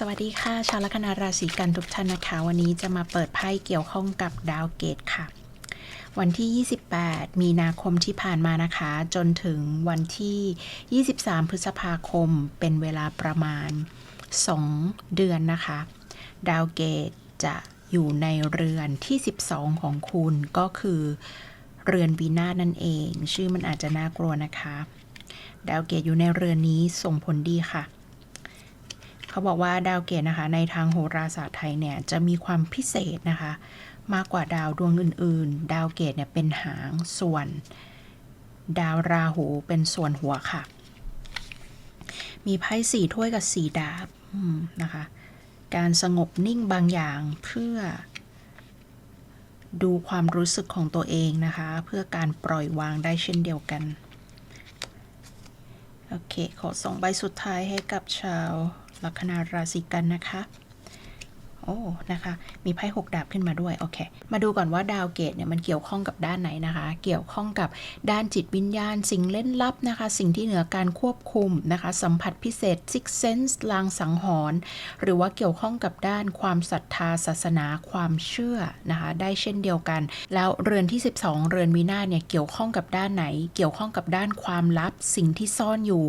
สวัสดีค่ะ ชาวลัคนาราศีกันทุกท่านนะคะ วันนี้จะมาเปิดไพ่เกี่ยวข้องกับดาวเกตค่ะ วันที่ 28 มีนาคมที่ผ่านมานะคะ จนถึงวันที่ 23 พฤษภาคมเป็นเวลาประมาณ 2 เดือนนะคะ ดาวเกตจะอยู่ในเรือนที่ 12 ของคุณก็คือเรือนวีนาศนั่นเอง ชื่อมันอาจจะน่ากลัวนะคะ ดาวเกตอยู่ในเรือนนี้ส่งผลดีค่ะ เขาบอกว่าดาวเกตนะคะในทางโหราศาสตร์ไทยเนี่ยจะมีความพิเศษนะคะ มากกว่าดาวดวงอื่น ๆ ดาวเกตเนี่ยเป็นหางส่วน ดาวราหูเป็นส่วนหัวค่ะ มีไพ่สี่ถ้วยกับสี่ดาบนะคะ การสงบนิ่งบางอย่างเพื่อ ดูความรู้สึกของตัวเองนะคะ เพื่อการปล่อยวางได้เช่นเดียวกันโอเค ขอส่งใบสุดท้ายให้กับชาว ลัคนาราศีกันนะคะ โอ้นะคะ มีไพ่หกดาบขึ้นมาด้วย โอเค มาดูก่อนว่าดาวเกตเนี่ยมันเกี่ยวข้องกับด้านไหนนะคะ เกี่ยวข้องกับด้านจิตวิญญาณ สิ่งเล่นลับนะคะ สิ่งที่เหนือการควบคุมนะคะ สัมผัสพิเศษ six sense ลางสังหรณ์หรือว่าเกี่ยวข้องกับด้านความศรัทธาศาสนาความเชื่อนะคะ ได้เช่นเดียวกัน แล้วเรือนที่ 12 เรือนวินาเนี่ยเกี่ยวข้องกับด้านไหน เกี่ยวข้องกับด้านความลับ สิ่งที่ซ่อนอยู่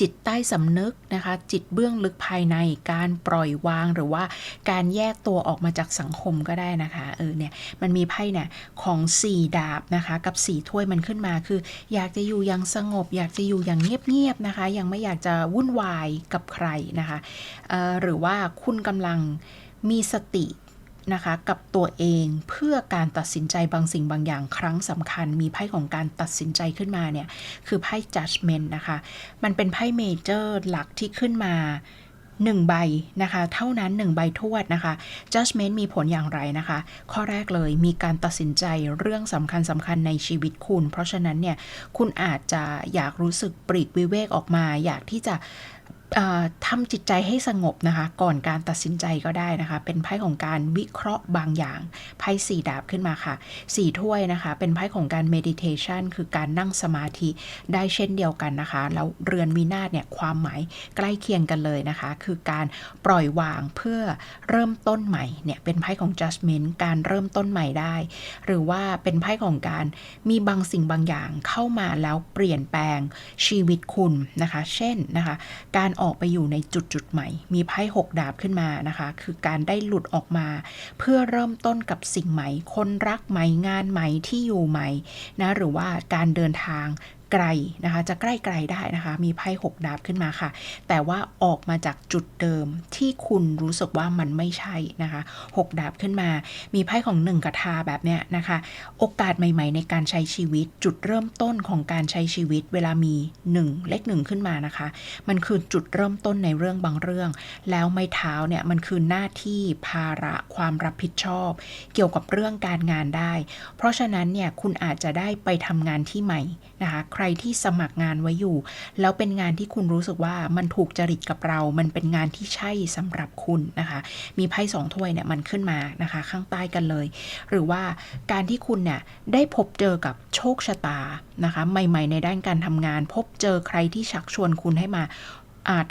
จิตใต้สำนึกนะคะ จิตเบื้องลึกภายในการปล่อยวางหรือว่าการแยกตัวออกมาจากสังคมก็ได้นะคะ เออเนี่ยมันมีไพ่เนี่ยของ 4 ดาบนะคะ กับ 4 ถ้วยมันขึ้นมาคือ อยากจะอยู่อย่างสงบ อยากจะอยู่อย่างเงียบๆนะคะ ยังไม่อยากจะวุ่นวายกับใครนะคะออหรือว่าคุณกำลังมีสตินะคะกับตัวเองเพื่อการตัดสินใจบางสิ่งบางอย่างครั้งสำคัญ มีไพ่ของการตัดสินใจขึ้นมาเนี่ย คือไพ่ judgment นะคะ มันเป็นไพ่เมเจอร์หลักที่ขึ้นมา 1 ใบนะคะเท่านั้น 1 ใบทวดนะคะ judgment มีผลอย่างไรนะคะ ข้อแรกเลยมีการตัดสินใจเรื่องสำคัญสำคัญในชีวิตคุณ เพราะฉะนั้นเนี่ยคุณอาจจะอยากรู้สึกปลีกวิเวกออกมา อยากที่จะ ทำจิตใจให้สงบนะคะ ก่อนการตัดสินใจก็ได้นะคะ เป็นไพ่ของการวิเคราะห์บางอย่างไพ่สี่ดาบขึ้นมาค่ะสี่ถ้วยนะคะ เป็นไพ่ของการ meditation คือการนั่งสมาธิได้เช่นเดียวกันนะคะ แล้วเรือนวินาศเนี่ยความหมายใกล้เคียงกันเลยนะคะ คือการปล่อยวางเพื่อเริ่มต้นใหม่เนี่ยเป็นไพ่ของ judgment การเริ่มต้นใหม่ได้ หรือว่าเป็นไพ่ของการมีบางสิ่งบางอย่างเข้ามาแล้วเปลี่ยนแปลงชีวิตคุณนะคะ เช่นนะคะ การออกไปอยู่ในจุดจุดใหม่ มีไพ่หกดาบขึ้นมานะคะ คือการได้หลุดออกมา เพื่อเริ่มต้นกับสิ่งใหม่ คนรักใหม่งานใหม่ที่อยู่ใหม่นะหรือว่าการเดินทาง ไกลนะคะ จะใกล้ไกลได้นะคะ มีไพ่หกดาบขึ้นมาค่ะ แต่ว่าออกมาจากจุดเดิมที่คุณรู้สึกว่ามันไม่ใช่นะคะหกดาบขึ้นมา มีไพ่ของหนึ่งกระทาแบบเนี้ยนะคะ โอกาสใหม่ๆ ในการใช้ชีวิต จุดเริ่มต้นของการใช้ชีวิต เวลามี1เลขหนึ่งขึ้นมานะคะ มันคือจุดเริ่มต้นในเรื่องบางเรื่อง แล้วไม้เท้าเนี่ยมันคือหน้าที่ภาระความรับผิดชอบ เกี่ยวกับเรื่องการงานได้ เพราะฉะนั้นเนี่ยคุณอาจจะได้ไปทำงานที่ใหม่นะคะใครที่สมัครงานไว้อยู่ แล้วเป็นงานที่คุณรู้สึกว่ามันถูกจริตกับเรา มันเป็นงานที่ใช่สำหรับคุณนะคะ มีไพ่สองถ้วยเนี่ยมันขึ้นมานะคะ ข้างใต้กันเลย หรือว่าการที่คุณเนี่ยได้พบเจอกับโชคชะตานะคะ ใหม่ ๆ ในด้านการทำงาน พบเจอใครที่ชักชวนคุณให้มาอ่า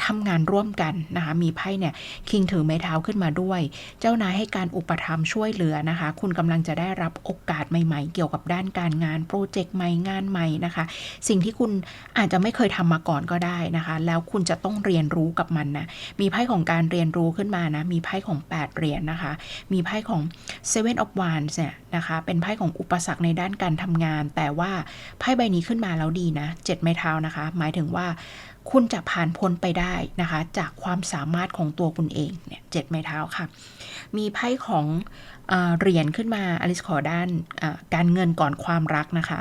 ทำงานร่วมกันนะคะ มีไพ่เนี่ยคิงถือไม้เท้าขึ้นมาด้วย เจ้านายให้การอุปถัมภ์ช่วยเหลือนะคะ คุณกำลังจะได้รับโอกาสใหม่ๆ เกี่ยวกับด้านการงานโปรเจกต์ใหม่งานใหม่นะคะ สิ่งที่คุณอาจจะไม่เคยทำมาก่อนก็ได้นะคะ แล้วคุณจะต้องเรียนรู้กับมันนะ มีไพ่ของการเรียนรู้ขึ้นมานะ มีไพ่ของ 8เหรียญนะคะ มีไพ่ของ Seven of Wands เนี่ย นะคะ เป็นไพ่ของอุปสรรคในด้านการทำงาน แต่ว่าไพ่ใบนี้ขึ้นมาแล้วดีนะเจ็ดไม้เท้านะคะ หมายถึงว่าคุณจะผ่านพ้นไปได้นะคะ จากความสามารถของตัวคุณเองเนี่ยเจ็ดไม้เท้าค่ะ มีไพ่ของเอเหรียญขึ้นมาอลิสขอด้านการเงินก่อนความรักนะคะ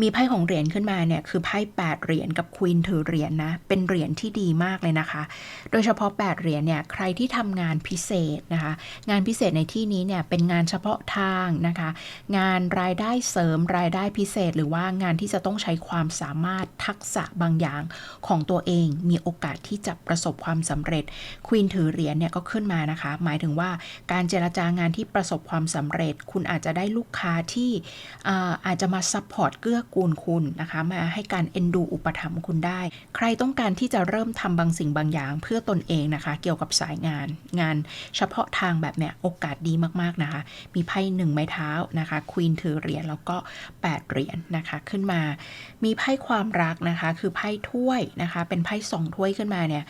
มีไพ่ของเหรียญขึ้นมาเนี่ยคือไพ่8เหรียญกับควีนถือเหรียญนะเป็นเหรียญที่ดีมากเลยนะคะ โดยเฉพาะ8เหรียญเนี่ยใครที่ทำงานพิเศษนะคะ งานพิเศษในที่นี้เนี่ยเป็นงานเฉพาะทางนะคะ งานรายได้เสริมรายได้พิเศษ หรือว่างานที่จะต้องใช้ความสามารถทักษะบางอย่างของตัวเอง มีโอกาสที่จะประสบความสำเร็จควีนถือเหรียญเนี่ยก็ขึ้นมานะคะ หมายถึงว่าการเจรจางานที่ประสบความสำเร็จ คุณอาจจะได้ลูกค้าที่อาอาจจะมาซัพพอร์ตเกื้อกูลคุณนะคะมาให้การเอ็นดูอุปถัมภ์คุณได้ ใครต้องการที่จะเริ่มทำบางสิ่งบางอย่างเพื่อตนเองนะคะ เกี่ยวกับสายงาน งานเฉพาะทางแบบเนี้ยโอกาสดีมากๆนะคะ มีไพ่หนึ่งไม้เท้านะคะควีนถือเหรียญแล้วก็ 8 เหรียญนะคะ ขึ้นมา มีไพ่ความรักนะคะ คือไพ่ถ้วยนะคะ เป็นไพ่สองถ้วยขึ้นมาเนี่ย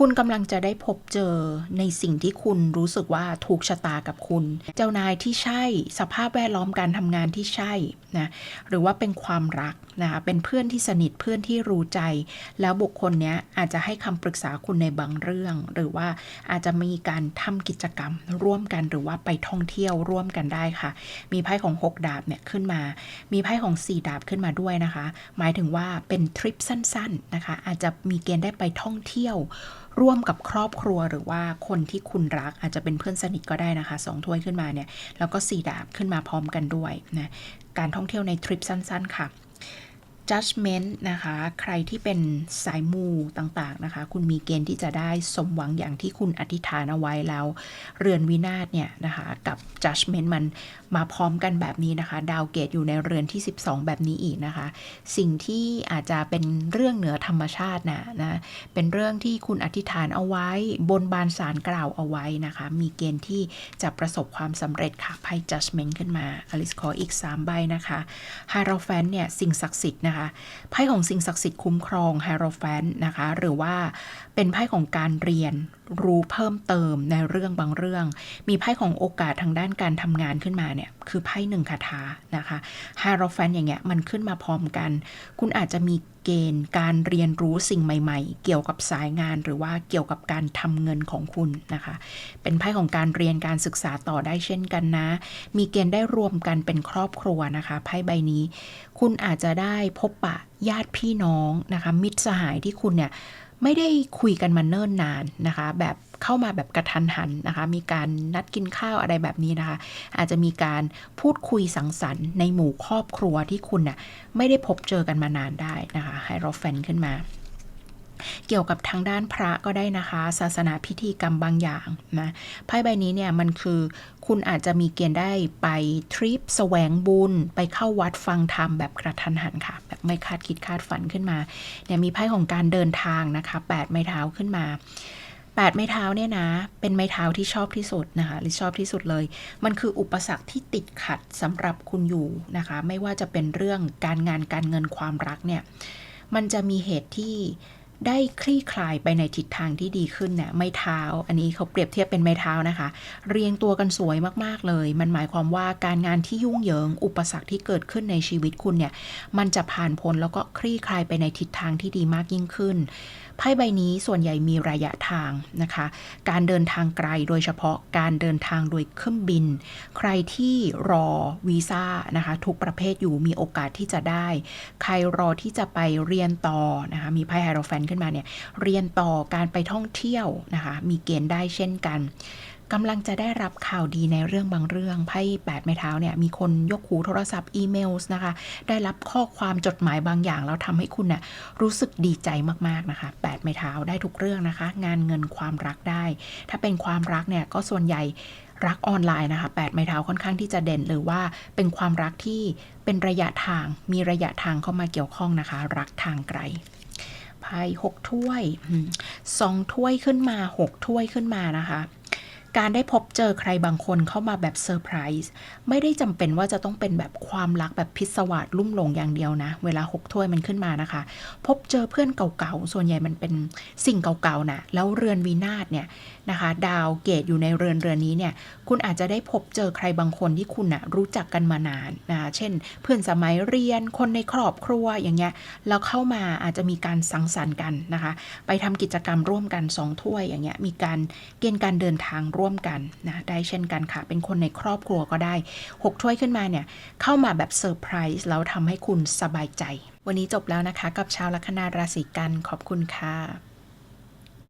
คุณกำลังจะได้พบเจอในสิ่งที่คุณรู้สึกว่าถูกชะตากับคุณ เจ้านายที่ใช่ สภาพแวดล้อมการทำงานที่ใช่นะหรือว่าเป็นความรักนะคะเป็นเพื่อนที่สนิทเพื่อนที่รู้ใจ แล้วบุคคลเนี้ยอาจจะให้คำปรึกษาคุณในบางเรื่อง หรือว่าอาจจะมีการทำกิจกรรม ร่วมกันหรือว่าไปท่องเที่ยวร่วมกันได้ค่ะ มีไพ่ของ 6 ดาบเนี่ยขึ้นมา มีไพ่ของ 4 ดาบขึ้นมาด้วยนะคะ หมายถึงว่าเป็นทริปสั้นๆนะคะอาจจะมีเกณฑ์ได้ไปท่องเที่ยว ร่วมกับครอบครัวหรือว่าคนที่คุณรักอาจจะเป็นเพื่อนสนิทก็ได้นะคะสองถ้วยขึ้นมาเนี่ย แล้วก็สี่ดาบขึ้นมาพร้อมกันด้วยนะการท่องเที่ยวในทริปสั้น ๆ ค่ะ judgment นะคะ ใครที่เป็นสายมูต่างๆนะคะ คุณมีเกณฑ์ที่จะได้สมหวังอย่างที่คุณอธิษฐานเอาไว้แล้ว เรือนวินาศเนี่ยนะคะ กับ judgment มันมาพร้อมกันแบบนี้นะคะ ดาวเกตอยู่ในเรือนที่ 12 แบบนี้อีกนะคะ สิ่งที่อาจจะเป็นเรื่องเหนือธรรมชาตินะนะ เป็นเรื่องที่คุณอธิษฐานเอาไว้ บนบานสารกล่าวเอาไว้นะคะ มีเกณฑ์ที่จะประสบความสำเร็จค่ะไพ่ judgment ขึ้นมาอลิสขออีก 3 ใบนะคะฮาร o แฟนเนี่ยสิ่งศักดิ์สิทธิ์นะคะไพ่ของสิ่งศักดิ์สิทธิ์คุ้มครองฮารแฟนนะคะ หรือว่าเป็นไพ่ของการเรียนรู้เพิ่มเติมในเรื่องบางเรื่อง มีไพ่ของโอกาสทางด้านการทำงานขึ้นมาเนี่ย คือไพ่หนึ่งคาถานะคะฮารแฟนอย่างเงี้ยมันขึ้นมาพร้อมกัน คุณอาจจะมี เกณฑ์ การเรียนรู้สิ่งใหม่ ๆ เกี่ยวกับสายงานหรือว่าเกี่ยวกับการทำเงินของคุณนะคะ เป็นไพ่ของการเรียนการศึกษาต่อได้เช่นกันนะ มีเกณฑ์ได้รวมกันเป็นครอบครัวนะคะไพ่ใบนี้ คุณอาจจะได้พบปะญาติพี่น้องนะคะ มิตรสหายที่คุณเนี่ยไม่ได้คุยกันมาเนิ่นนานนะคะ แบบ เข้ามาแบบกระทันหันนะคะ มีการนัดกินข้าวอะไรแบบนี้นะคะ อาจจะมีการพูดคุยสังสรรค์ในหมู่ครอบครัวที่คุณน่ะไม่ได้พบเจอกันมานานได้นะคะให้เราแฟนขึ้นมาเกี่ยวกับทางด้านพระก็ได้นะคะ ศาสนาพิธีกรรมบางอย่างนะไพ่ใบนี้เนี่ยมันคือคุณอาจจะมีเกณฑ์ได้ไปทริปแสวงบุญ ไปเข้าวัดฟังธรรมแบบกระทันหันค่ะ แบบไม่คาดคิดคาดฝันขึ้นมาเนี่ยมีไพ่ของการเดินทางนะคะแปดไม้เท้าขึ้นมา แปดไม้เท้าเนี่ยนะ เป็นไม้เท้าที่ชอบที่สุดนะคะหรือชอบที่สุดเลย มันคืออุปสรรคที่ติดขัดสำหรับคุณอยู่นะคะ ไม่ว่าจะเป็นเรื่องการงานการเงินความรักเนี่ย มันจะมีเหตุที่ ได้คลี่คลายไปในทิศทางที่ดีขึ้นเนี่ยไม้เท้า อันนี้เขาเปรียบเทียบเป็นไม้เท้านะคะ เรียงตัวกันสวยมากๆเลย มันหมายความว่าการงานที่ยุ่งเหยิง อุปสรรคที่เกิดขึ้นในชีวิตคุณเนี่ย มันจะผ่านพ้นแล้วก็คลี่คลายไปในทิศทางที่ดีมากยิ่งขึ้นไพ่ใบนี้ส่วนใหญ่มีระยะทางนะคะ การเดินทางไกลโดยเฉพาะการเดินทางโดยเครื่องบิน ใครที่รอวีซ่านะคะ ทุกประเภทอยู่มีโอกาสที่จะได้ ใครรอที่จะไปเรียนต่อนะคะมีไพ่ไฮโรแฟนขึ้นมาเนี่ยเรียนต่อการไปท่องเที่ยวนะคะมีเกณฑ์ได้เช่นกันกำลังจะได้รับข่าวดีในเรื่องบางเรื่องไพ่แปดไม้เท้าเนี่ยมีคนยกหูโทรศัพท์อีเมลส์นะคะ ได้รับข้อความจดหมายบางอย่าง แล้วทำให้คุณน่ะรู้สึกดีใจมากๆนะคะแปดไม้เท้าได้ทุกเรื่องนะคะ งานเงินความรักได้ ถ้าเป็นความรักเนี่ยก็ส่วนใหญ่รักออนไลน์นะคะแปดไม้เท้าค่อนข้างที่จะเด่นหรือว่าเป็นความรักที่เป็นระยะทางมีระยะทางเข้ามาเกี่ยวข้องนะคะ รักทางไกล ไพ่หกถ้วยอืมสองถ้วยขึ้นมาหกถ้วยขึ้นมานะคะ การได้พบเจอใครบางคนเข้ามาแบบเซอร์ไพรส์ไม่ได้จำเป็นว่าจะต้องเป็นแบบความรักแบบพิศวาสลุ่มหลงอย่างเดียวนะ เวลาหกถ้วยมันขึ้นมานะคะ พบเจอเพื่อนเก่าๆ ส่วนใหญ่มันเป็นสิ่งเก่าๆนะแล้วเรือนวินาศเนี่ย นะคะ ดาวเกตอยู่ในเรือนเรือนนี้เนี่ย คุณอาจจะได้พบเจอใครบางคนที่คุณนะรู้จักกันมานานนะเช่น เพื่อนสมัยเรียนคนในครอบครัวอย่างเงี้ยแล้วเข้ามาอาจจะมีการสังสรรค์กันนะคะ ไปทำกิจกรรมร่วมกันสองถ้วยอย่างเงี้ยมีการเกณฑ์การเดินทางร่วมกันนะได้เช่นกันค่ะ เป็นคนในครอบครัวก็ได้หกถ้วยขึ้นมาเนี่ยเข้ามาแบบเซอร์ไพรส์แล้วทำให้คุณสบายใจ วันนี้จบแล้วนะคะ กับชาวลัคนาราศีกันขอบคุณค่ะ